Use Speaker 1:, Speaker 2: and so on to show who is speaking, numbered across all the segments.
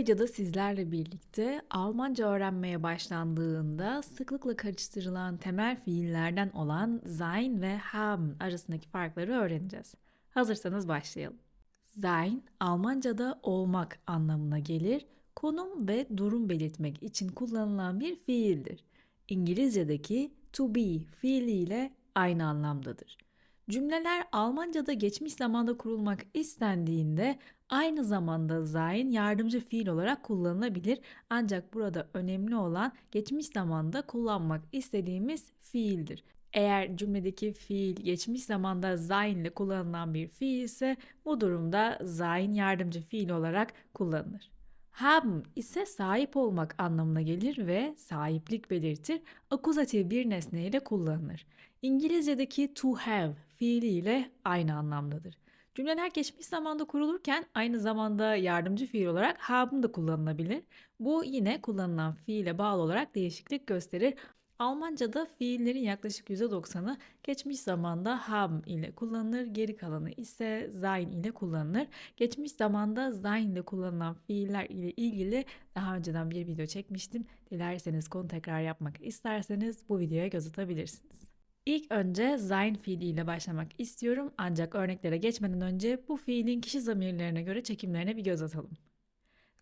Speaker 1: videoda sizlerle birlikte Almanca öğrenmeye başlandığında sıklıkla karıştırılan temel fiillerden olan sein ve haben arasındaki farkları öğreneceğiz. Hazırsanız başlayalım. Sein, Almanca'da olmak anlamına gelir, konum ve durum belirtmek için kullanılan bir fiildir. İngilizce'deki to be fiiliyle aynı anlamdadır. Cümleler Almanca'da geçmiş zamanda kurulmak istendiğinde aynı zamanda sein yardımcı fiil olarak kullanılabilir. Ancak burada önemli olan geçmiş zamanda kullanmak istediğimiz fiildir. Eğer cümledeki fiil geçmiş zamanda sein ile kullanılan bir fiil ise bu durumda sein yardımcı fiil olarak kullanılır. Haben ise sahip olmak anlamına gelir ve sahiplik belirtir. Akuzatif bir nesne ile kullanılır. İngilizce'deki to have fiiliyle aynı anlamdadır. Cümleler geçmiş zamanda kurulurken aynı zamanda yardımcı fiil olarak habe'ın da kullanılabilir. Bu yine kullanılan fiile bağlı olarak değişiklik gösterir. Almanca'da fiillerin yaklaşık %90'ı geçmiş zamanda haben ile kullanılır, geri kalanı ise sein ile kullanılır. Geçmiş zamanda sein ile kullanılan fiiller ile ilgili daha önceden bir video çekmiştim. Dilerseniz konu tekrar yapmak isterseniz bu videoya göz atabilirsiniz. İlk önce sein fiiliyle başlamak istiyorum ancak örneklere geçmeden önce bu fiilin kişi zamirlerine göre çekimlerine bir göz atalım.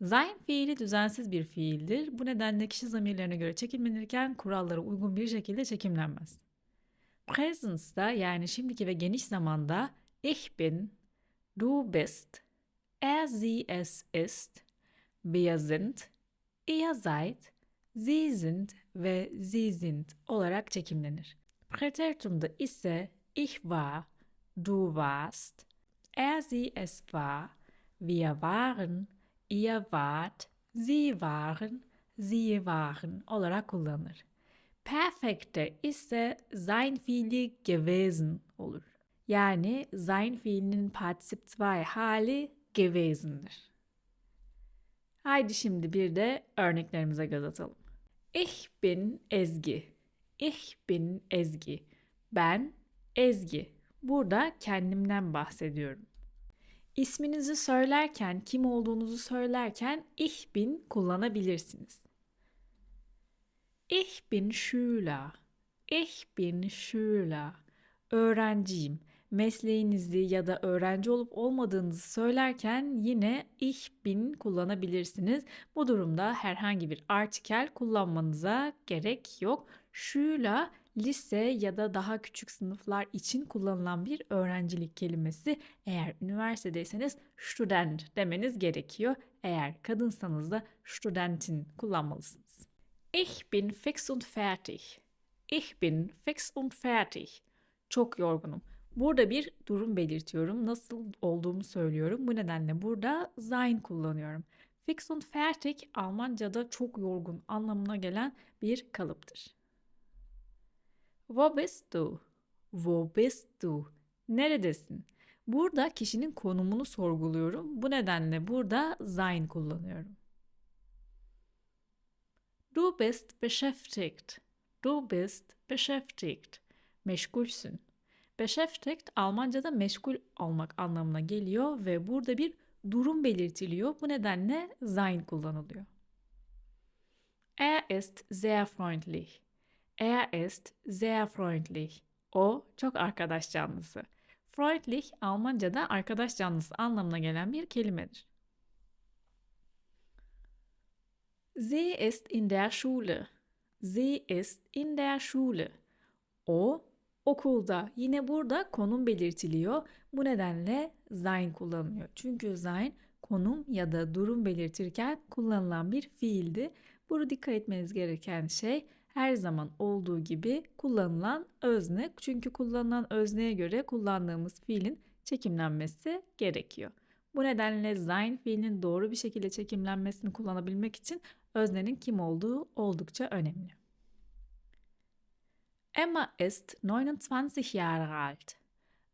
Speaker 1: Sein fiili düzensiz bir fiildir. Bu nedenle kişi zamirlerine göre çekimlenirken kurallara uygun bir şekilde çekimlenmez. Presence'da yani şimdiki ve geniş zamanda ich bin, du bist, er sie es ist, wir sind, ihr seid, sie sind ve sie sind olarak çekimlenir. Präteritumda ise ich war, du warst, er sie es war, wir waren, ihr wart, sie waren, sie waren olarak kullanılır. Perfekte ise sein fiili gewesen olur. Yani sein fiilinin partisip 2 hali gewesen'dir. Haydi şimdi bir de örneklerimize göz atalım. Ich bin Ezgi. Ich bin Ezgi. Ben Ezgi. Burada kendimden bahsediyorum. İsminizi söylerken, kim olduğunuzu söylerken ich bin kullanabilirsiniz. Ich bin Schüler. Ich bin Schüler. Öğrenciyim. Mesleğinizi ya da öğrenci olup olmadığınızı söylerken yine ich bin kullanabilirsiniz. Bu durumda herhangi bir artikel kullanmanıza gerek yok. Schüler lise ya da daha küçük sınıflar için kullanılan bir öğrencilik kelimesi. Eğer üniversitedeyseniz student demeniz gerekiyor. Eğer kadınsanız da studentin kullanmalısınız. Ich bin fix und fertig. Ich bin fix und fertig. Çok yorgunum. Burada bir durum belirtiyorum. Nasıl olduğumu söylüyorum. Bu nedenle burada sein kullanıyorum. Fix und fertig Almanca'da çok yorgun anlamına gelen bir kalıptır. Wo bist du? Wo bist du? Neredesin? Burada kişinin konumunu sorguluyorum. Bu nedenle burada sein kullanıyorum. Du bist beschäftigt. Du bist beschäftigt. Meşgulsün. Beschäftigt Almanca'da meşgul olmak anlamına geliyor ve burada bir durum belirtiliyor. Bu nedenle sein kullanılıyor. Er ist sehr freundlich. Er ist sehr freundlich. O çok arkadaş canlısı. Freundlich Almanca'da arkadaş canlısı anlamına gelen bir kelimedir. Sie ist in der Schule. Sie ist in der Schule. O okulda. Yine burada konum belirtiliyor. Bu nedenle sein kullanılıyor. Çünkü sein konum ya da durum belirtirken kullanılan bir fiildi. Burada dikkat etmeniz gereken şey her zaman olduğu gibi kullanılan özne. Çünkü kullanılan özneye göre kullandığımız fiilin çekimlenmesi gerekiyor. Bu nedenle sein fiilinin doğru bir şekilde çekimlenmesini kullanabilmek için öznenin kim olduğu oldukça önemli. Emma ist 29 Jahre alt.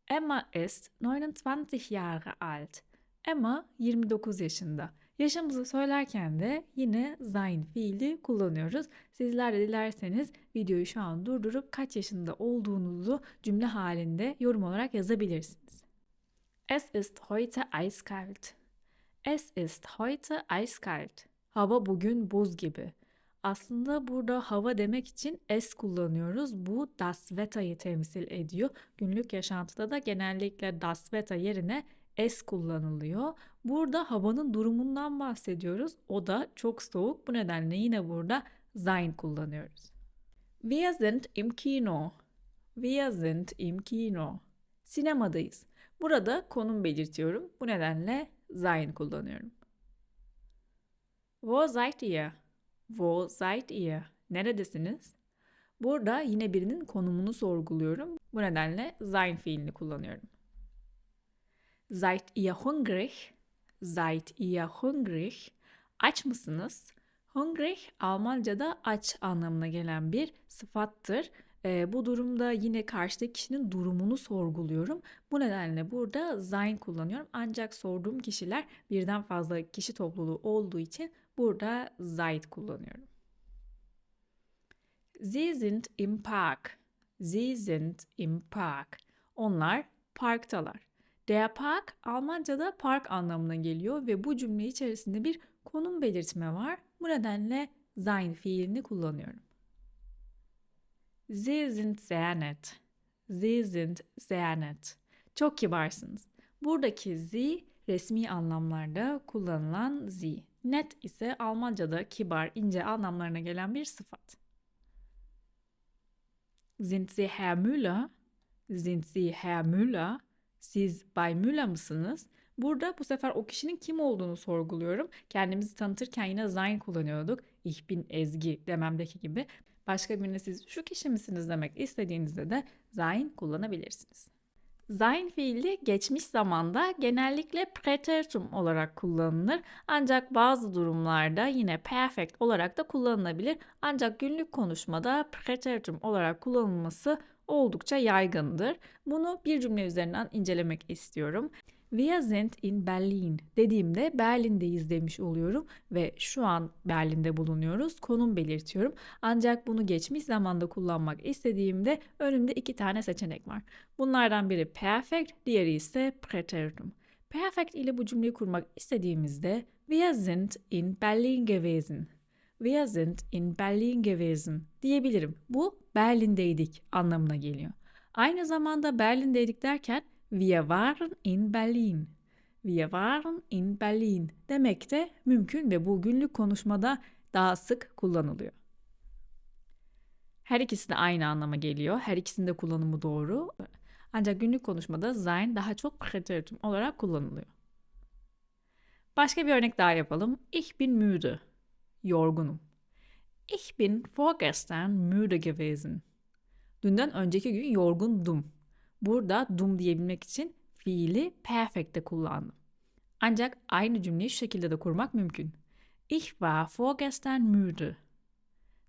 Speaker 1: Emma ist 29 Jahre alt. Emma 29 yaşında. Yaşımızı söylerken de yine sein fiili kullanıyoruz. Sizler de dilerseniz videoyu şu an durdurup kaç yaşında olduğunuzu cümle halinde yorum olarak yazabilirsiniz. Es ist heute eiskalt. Es ist heute eiskalt. Hava bugün buz gibi. Aslında burada hava demek için es kullanıyoruz. Bu das Wetter'ı temsil ediyor. Günlük yaşantıda da genellikle das Wetter yerine es kullanılıyor. Burada havanın durumundan bahsediyoruz. O da çok soğuk. Bu nedenle yine burada sein kullanıyoruz. Wir sind im Kino. Wir sind im Kino. Sinemadayız. Burada konum belirtiyorum. Bu nedenle sein kullanıyorum. Wo seid ihr? Wo seid ihr? Neredesiniz? Burada yine birinin konumunu sorguluyorum. Bu nedenle sein fiilini kullanıyorum. Seid ihr hungrig? Seid ihr hungrig? Aç mısınız? Hungrig Almanca'da aç anlamına gelen bir sıfattır. E, bu durumda yine karşıdaki kişinin durumunu sorguluyorum. Bu nedenle burada sein kullanıyorum. Ancak sorduğum kişiler birden fazla kişi topluluğu olduğu için burada seid kullanıyorum. Sie sind im Park. Sie sind im Park. Onlar parktalar. Der Park Almanca'da park anlamına geliyor ve bu cümle içerisinde bir konum belirtme var. Bu nedenle sein fiilini kullanıyorum. Sie sind sehr nett. Sie sind sehr nett. Çok kibarsınız. Buradaki Sie resmi anlamlarda kullanılan Sie. Net ise Almanca'da kibar, ince anlamlarına gelen bir sıfat. Sind Sie Herr Müller? Sind Sie Herr Müller? Siz Bay Müller mısınız? Burada bu sefer o kişinin kim olduğunu sorguluyorum. Kendimizi tanıtırken yine sein kullanıyorduk. Ich bin Ezgi dememdeki gibi. Başka birine siz şu kişi misiniz demek istediğinizde de sein kullanabilirsiniz. Sein fiili geçmiş zamanda genellikle preteritum olarak kullanılır. Ancak bazı durumlarda yine perfect olarak da kullanılabilir. Ancak günlük konuşmada preteritum olarak kullanılması oldukça yaygındır. Bunu bir cümle üzerinden incelemek istiyorum. Wir sind in Berlin dediğimde Berlin'deyiz demiş oluyorum ve şu an Berlin'de bulunuyoruz. Konum belirtiyorum. Ancak bunu geçmiş zamanda kullanmak istediğimde önümde iki tane seçenek var. Bunlardan biri perfect, diğeri ise preteritum. Perfect ile bu cümleyi kurmak istediğimizde Wir sind in Berlin gewesen. Wir sind in Berlin gewesen diyebilirim. Bu Berlin'deydik anlamına geliyor. Aynı zamanda Berlin'deydik derken Wir waren in Berlin. Wir waren in Berlin demek de mümkün ve bu günlük konuşmada daha sık kullanılıyor. Her ikisi de aynı anlama geliyor. Her ikisinde kullanımı doğru. Ancak günlük konuşmada sein daha çok preteritum olarak kullanılıyor. Başka bir örnek daha yapalım. Ich bin müde. Yorgunum. Ich bin vorgestern müde gewesen. Dünden önceki gün yorgundum. Burada dum diyebilmek için fiili perfect'te kullandım. Ancak aynı cümleyi şu şekilde de kurmak mümkün. Ich war vorgestern müde.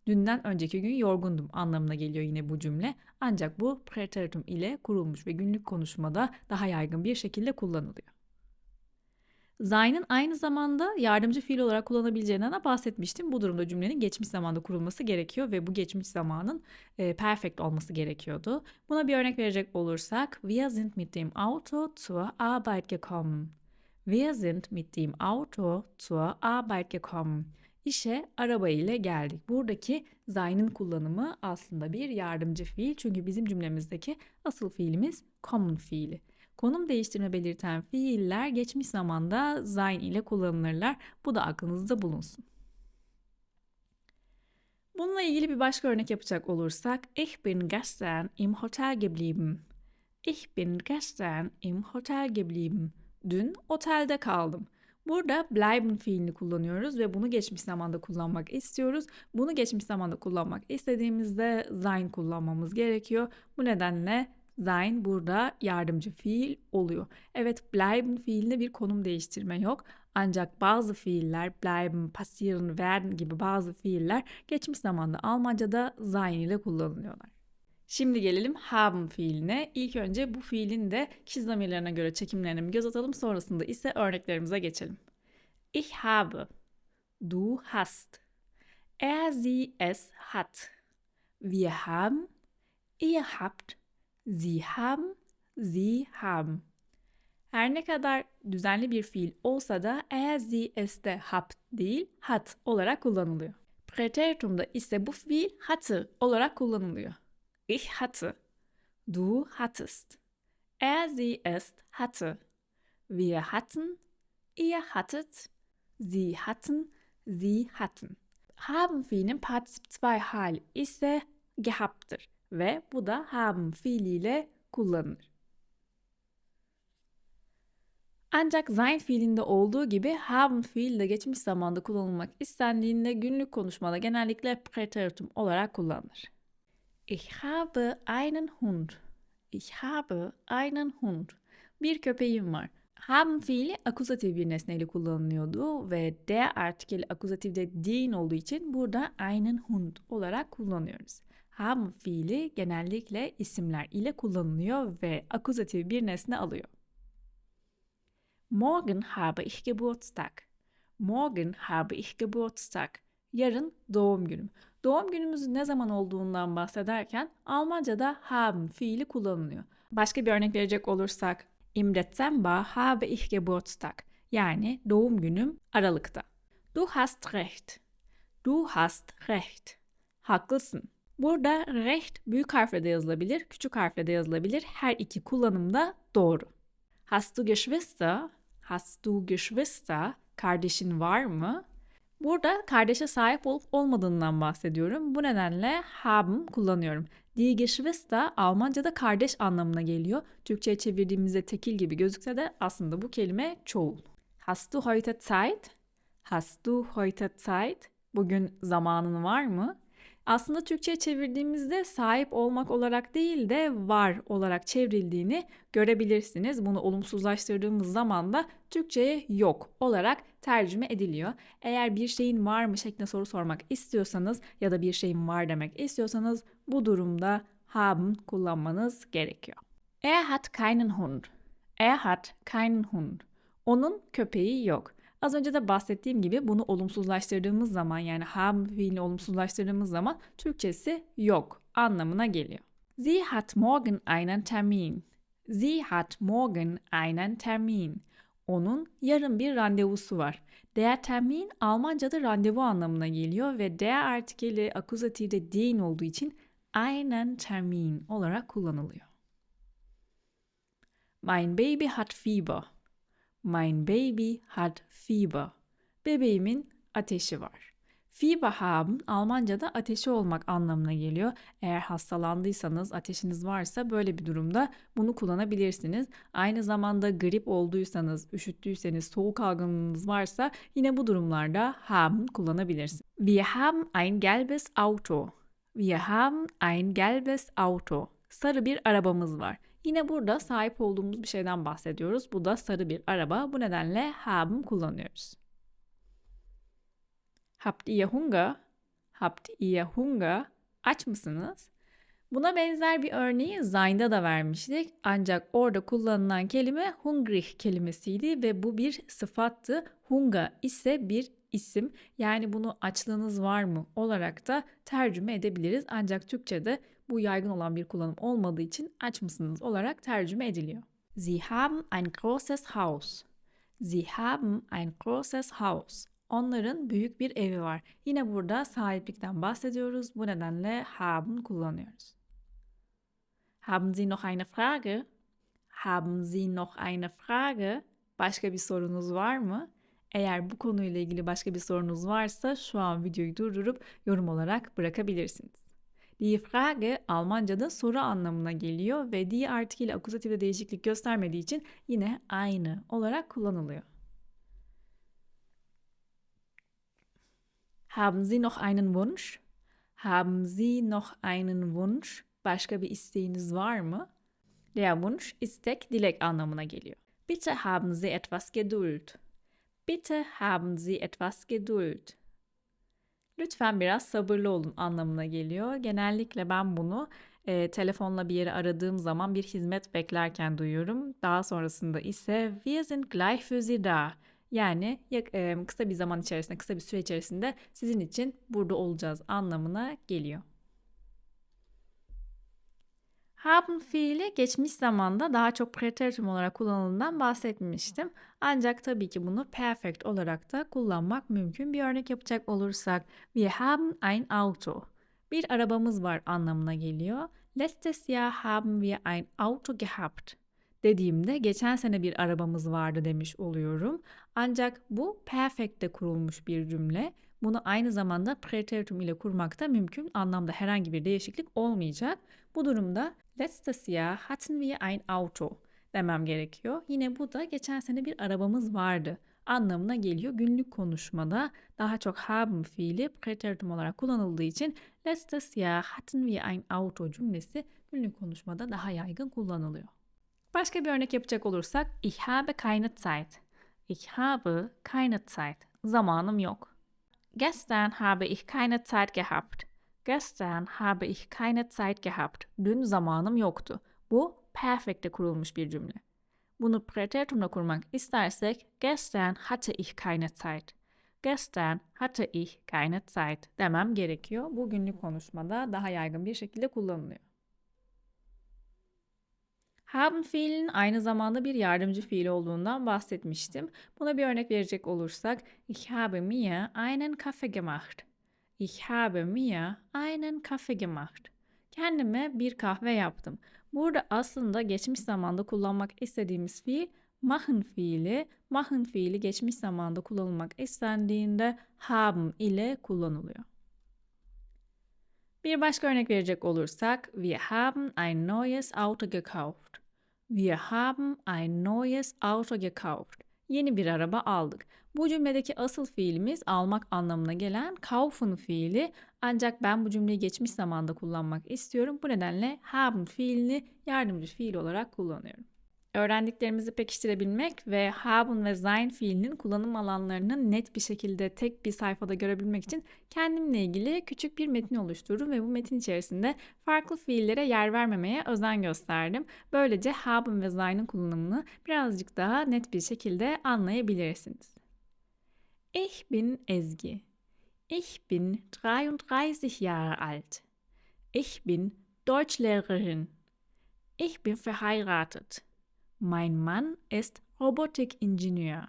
Speaker 1: Dünden önceki gün yorgundum anlamına geliyor yine bu cümle. Ancak bu preteritum ile kurulmuş ve günlük konuşmada daha yaygın bir şekilde kullanılıyor. Sein'in aynı zamanda yardımcı fiil olarak kullanabileceğinden de bahsetmiştim. Bu durumda cümlenin geçmiş zamanda kurulması gerekiyor ve bu geçmiş zamanın e, perfect olması gerekiyordu. Buna bir örnek verecek olursak Wir sind mit dem Auto zur Arbeit gekommen. Wir sind mit dem Auto zur Arbeit gekommen. İşe araba ile geldik. Buradaki Sein'in kullanımı aslında bir yardımcı fiil çünkü bizim cümlemizdeki asıl fiilimiz kommen fiili. Konum değiştirme belirten fiiller geçmiş zamanda sein ile kullanılırlar. Bu da aklınızda bulunsun. Bununla ilgili bir başka örnek yapacak olursak Ich bin gestern im Hotel geblieben. Ich bin gestern im Hotel geblieben. Dün otelde kaldım. Burada bleiben fiilini kullanıyoruz ve bunu geçmiş zamanda kullanmak istiyoruz. Bunu geçmiş zamanda kullanmak istediğimizde sein kullanmamız gerekiyor. Bu nedenle sein burada yardımcı fiil oluyor. Evet bleiben fiilinde bir konum değiştirme yok. Ancak bazı fiiller bleiben, passieren, werden gibi bazı fiiller geçmiş zamanda Almanca'da sein ile kullanılıyorlar. Şimdi gelelim haben fiiline. İlk önce bu fiilin de kişi zamirlerine göre çekimlerine göz atalım. Sonrasında ise örneklerimize geçelim. Ich habe. Du hast. Er, sie, es hat. Wir haben. Ihr habt. Sie haben, Sie haben. Her ne kadar düzenli bir fiil olsa da eğer sie es'te habt değil hat olarak kullanılıyor. Präteritumda ise bu fiil hatte olarak kullanılıyor. Ich hatte, du hattest, er sie es hatte, wir hatten, ihr hattet, sie hatten, sie hatten. Haben fiilinin partisip 2 hali ise gehabtır ve bu da haben fiiliyle kullanılır. Ancak sein fiilinde olduğu gibi haben fiil de geçmiş zamanda kullanılmak istendiğinde günlük konuşmada genellikle präteritum olarak kullanılır. Ich habe einen Hund. Ich habe einen Hund. Bir köpeğim var. Haben fiili akuzatif bir nesneyle kullanılıyordu ve der artikeli akuzatifde din olduğu için burada einen Hund olarak kullanıyoruz. Haben fiili genellikle isimler ile kullanılıyor ve akuzatif bir nesne alıyor. Morgen habe ich Geburtstag. Morgen habe ich Geburtstag. Yarın doğum günüm. Doğum günümüzün ne zaman olduğundan bahsederken Almanca'da haben fiili kullanılıyor. Başka bir örnek verecek olursak Im Dezember habe ich Geburtstag. Yani doğum günüm Aralık'ta. Du hast recht. Du hast recht. Haklısın. Burada recht büyük harfle de yazılabilir, küçük harfle de yazılabilir. Her iki kullanımda doğru. Hast du Geschwister? Hast du Geschwister? Kardeşin var mı? Burada kardeşe sahip olup olmadığından bahsediyorum. Bu nedenle haben kullanıyorum. Die Geschwister Almanca'da kardeş anlamına geliyor. Türkçe'ye çevirdiğimizde tekil gibi gözükse de aslında bu kelime çoğul. Hast du heute Zeit? Hast du heute Zeit? Bugün zamanın var mı? Aslında Türkçe'ye çevirdiğimizde sahip olmak olarak değil de var olarak çevrildiğini görebilirsiniz. Bunu olumsuzlaştırdığımız zaman da Türkçe'ye yok olarak tercüme ediliyor. Eğer bir şeyin var mı şeklinde soru sormak istiyorsanız ya da bir şeyin var demek istiyorsanız bu durumda haben kullanmanız gerekiyor. Er hat keinen Hund. Er hat keinen Hund. Onun köpeği yok. Az önce de bahsettiğim gibi bunu olumsuzlaştırdığımız zaman yani haben fiilini olumsuzlaştırdığımız zaman Türkçesi yok anlamına geliyor. Sie hat morgen einen Termin. Sie hat morgen einen Termin. Onun yarın bir randevusu var. Der Termin Almanca'da randevu anlamına geliyor ve der artikeli akuzatifde den olduğu için einen Termin olarak kullanılıyor. Mein Baby hat Fieber. Mein Baby hat Fieber. Bebeğimin ateşi var. Fieber haben Almanca'da ateşi olmak anlamına geliyor. Eğer hastalandıysanız, ateşiniz varsa böyle bir durumda bunu kullanabilirsiniz. Aynı zamanda grip olduysanız, üşüttüyseniz, soğuk algınlığınız varsa yine bu durumlarda haben kullanabilirsiniz. Wir haben ein gelbes Auto. Wir haben ein gelbes Auto. Sarı bir arabamız var. Yine burada sahip olduğumuz bir şeyden bahsediyoruz. Bu da sarı bir araba. Bu nedenle haben kullanıyoruz. Habt ihr Hunger? Habt ihr Hunger? Aç mısınız? Buna benzer bir örneği Zayn'da da vermiştik. Ancak orada kullanılan kelime hungrig kelimesiydi ve bu bir sıfattı. Hunga ise bir isim. Yani bunu açlığınız var mı olarak da tercüme edebiliriz. Ancak Türkçe'de bu yaygın olan bir kullanım olmadığı için aç mısınız olarak tercüme ediliyor. Sie haben ein großes Haus. Sie haben ein großes Haus. Onların büyük bir evi var. Yine burada sahiplikten bahsediyoruz. Bu nedenle haben kullanıyoruz. Haben Sie noch eine Frage? Haben Sie noch eine Frage? Başka bir sorunuz var mı? Eğer bu konuyla ilgili başka bir sorunuz varsa şu an videoyu durdurup yorum olarak bırakabilirsiniz. Die Frage Almanca'da soru anlamına geliyor ve die artikeli akuzatifde değişiklik göstermediği için yine aynı olarak kullanılıyor. Haben Sie noch einen Wunsch? Haben Sie noch einen Wunsch? Başka bir isteğiniz var mı? Der Wunsch istek, dilek anlamına geliyor. Bitte haben Sie etwas Geduld. Bitte haben Sie etwas Geduld. Lütfen biraz sabırlı olun anlamına geliyor. Genellikle ben bunu e, telefonla bir yere aradığım zaman bir hizmet beklerken duyuyorum. Daha sonrasında ise wir sind gleich für Sie da. Yani e, kısa bir zaman içerisinde, kısa bir süre içerisinde sizin için burada olacağız anlamına geliyor. Haben fiili geçmiş zamanda daha çok preteritum olarak kullanıldığından bahsetmiştim. Ancak tabii ki bunu perfect olarak da kullanmak mümkün. Bir örnek yapacak olursak, wir haben ein Auto. Bir arabamız var anlamına geliyor. Letztes Jahr haben wir ein Auto gehabt dediğimde geçen sene bir arabamız vardı demiş oluyorum. Ancak bu perfect'te kurulmuş bir cümle. Bunu aynı zamanda preteritum ile kurmak da mümkün. Anlamda herhangi bir değişiklik olmayacak. Bu durumda letztes Jahr hatten wir ein Auto demem gerekiyor. Yine bu da geçen sene bir arabamız vardı anlamına geliyor. Günlük konuşmada daha çok haben fiili preteritum olarak kullanıldığı için letztes Jahr hatten wir ein Auto cümlesi günlük konuşmada daha yaygın kullanılıyor. Başka bir örnek yapacak olursak ich habe keine Zeit. Ich habe keine Zeit. Zamanım yok. Gestern habe ich keine Zeit gehabt. Gestern habe ich keine Zeit gehabt. Dün zamanım yoktu. Bu perfect'te kurulmuş bir cümle. Bunu preteritumla kurmak istersek gestern hatte ich keine Zeit. Gestern hatte ich keine Zeit demem gerekiyor. Bu günlük konuşmada daha yaygın bir şekilde kullanılıyor. Haben fiilin aynı zamanda bir yardımcı fiil olduğundan bahsetmiştim. Buna bir örnek verecek olursak Ich habe mir einen Kaffee gemacht. Ich habe mir einen Kaffee gemacht. Kendime bir kahve yaptım. Burada aslında geçmiş zamanda kullanmak istediğimiz fiil machen fiili. Machen fiili geçmiş zamanda kullanılmak istendiğinde haben ile kullanılıyor. Bir başka örnek verecek olursak, wir haben ein neues Auto gekauft. Wir haben ein neues Auto gekauft. Yeni bir araba aldık. Bu cümledeki asıl fiilimiz almak anlamına gelen kaufen fiili. Ancak ben bu cümleyi geçmiş zamanda kullanmak istiyorum. Bu nedenle haben fiilini yardımcı fiil olarak kullanıyorum. Öğrendiklerimizi pekiştirebilmek ve haben ve sein fiilinin kullanım alanlarını net bir şekilde tek bir sayfada görebilmek için kendimle ilgili küçük bir metin oluşturdum ve bu metin içerisinde farklı fiillere yer vermemeye özen gösterdim. Böylece haben ve sein'in kullanımını birazcık daha net bir şekilde anlayabilirsiniz. Ich bin Ezgi. Ich bin 33 Jahre alt. Ich bin Deutschlehrerin. Ich bin verheiratet. Mein Mann ist Robotikingenieur.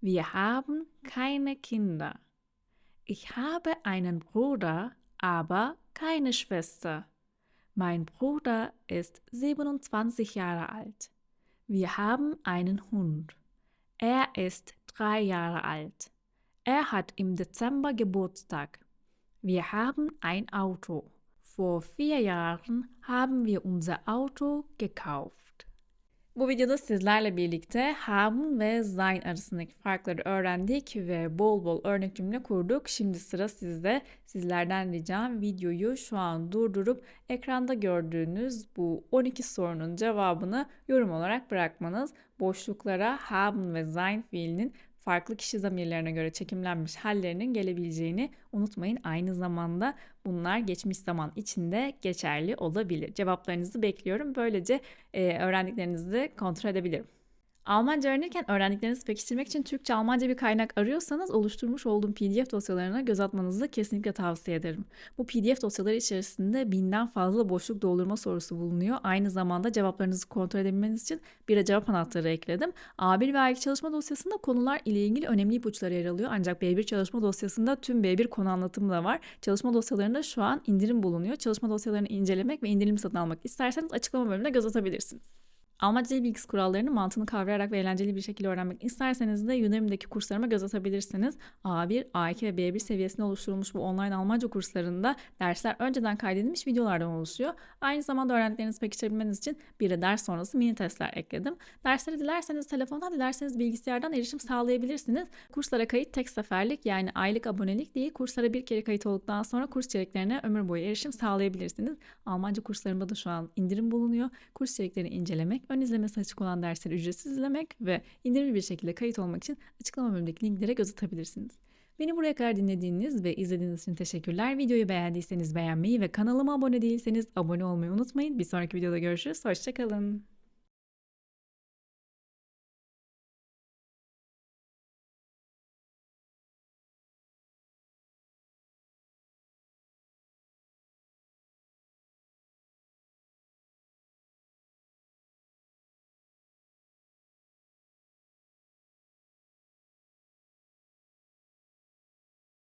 Speaker 1: Wir haben keine Kinder. Ich habe einen Bruder, aber keine Schwester. Mein Bruder ist 27 Jahre alt. Wir haben einen Hund. Er ist drei Jahre alt. Er hat im Dezember Geburtstag. Wir haben ein Auto. Vor vier Jahren haben wir unser Auto gekauft. Bu videoda sizlerle birlikte haben ve sein arasındaki farkları öğrendik ve bol bol örnek cümle kurduk. Şimdi sıra sizde. Sizlerden ricam videoyu şu an durdurup ekranda gördüğünüz bu 12 sorunun cevabını yorum olarak bırakmanız. Boşluklara haben ve sein fiilinin farklı kişi zamirlerine göre çekimlenmiş hallerinin gelebileceğini unutmayın. Aynı zamanda bunlar geçmiş zaman içinde geçerli olabilir. Cevaplarınızı bekliyorum. Böylece e, öğrendiklerinizi kontrol edebilirim. Almanca öğrenirken öğrendiklerinizi pekiştirmek için Türkçe Almanca bir kaynak arıyorsanız oluşturmuş olduğum PDF dosyalarına göz atmanızı kesinlikle tavsiye ederim. Bu PDF dosyaları içerisinde binden fazla boşluk doldurma sorusu bulunuyor. Aynı zamanda cevaplarınızı kontrol edebilmeniz için bir cevap anahtarı ekledim. A1 ve A2 çalışma dosyasında konular ile ilgili önemli ipuçları yer alıyor. Ancak B1 çalışma dosyasında tüm B1 konu anlatımı da var. Çalışma dosyalarında şu an indirim bulunuyor. Çalışma dosyalarını incelemek ve indirim satın almak isterseniz açıklama bölümüne göz atabilirsiniz. Almanca dil bilgisi kurallarını mantığını kavrayarak ve eğlenceli bir şekilde öğrenmek isterseniz de Udemy'deki kurslarıma göz atabilirsiniz. A1, A2 ve B1 seviyesinde oluşturulmuş bu online Almanca kurslarında dersler önceden kaydedilmiş videolardan oluşuyor. Aynı zamanda öğrendiklerinizi pekiştirebilmeniz için bir de ders sonrası mini testler ekledim. Dersleri dilerseniz telefondan, dilerseniz bilgisayardan erişim sağlayabilirsiniz. Kurslara kayıt tek seferlik yani aylık abonelik değil. Kurslara bir kere kayıt olduktan sonra kurs içeriklerine ömür boyu erişim sağlayabilirsiniz. Almanca kurslarımda da şu an indirim bulunuyor. Kurs içeriklerini incelemek, ön izlemesi açık olan dersleri ücretsiz izlemek ve indirimli bir şekilde kayıt olmak için açıklama bölümündeki linklere göz atabilirsiniz. Beni buraya kadar dinlediğiniz ve izlediğiniz için teşekkürler. Videoyu beğendiyseniz beğenmeyi ve kanalıma abone değilseniz abone olmayı unutmayın. Bir sonraki videoda görüşürüz. Hoşçakalın.